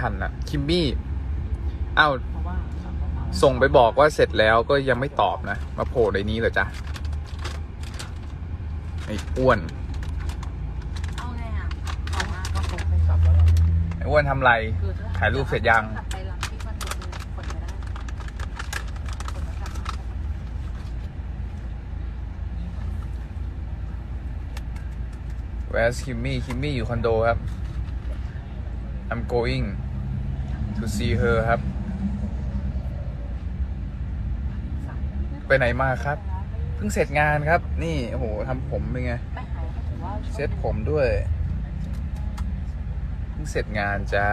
ทันนะคิมมี่อ้าวเพราะว่าสั่งข้าวเปล่าส่งไปบอกว่าเสร็จแล้วก็ยังไม่ตอบนะ มาโผล่ในนี้เหรอจ๊ะไอ้อ้วนเอาไงอะเอามาก็คงไม่กลับแล้วเราไอ้อ้วนทำไร คือถ้ถ่ายรูปเสร็จยัง กลับไปรับที่มันคนคนไม่ได้คนไม่กลับมา Where's Kimmy Kimmy อยู่คอนโดครับ I'm going to see her ครับ ไปไหนมาครับ เพิ่งเสร็จงานครับ นี่ โอ้โหทำผมเป็นไง เซ็ตผมด้วย เพิ่งเสร็จงานจ้า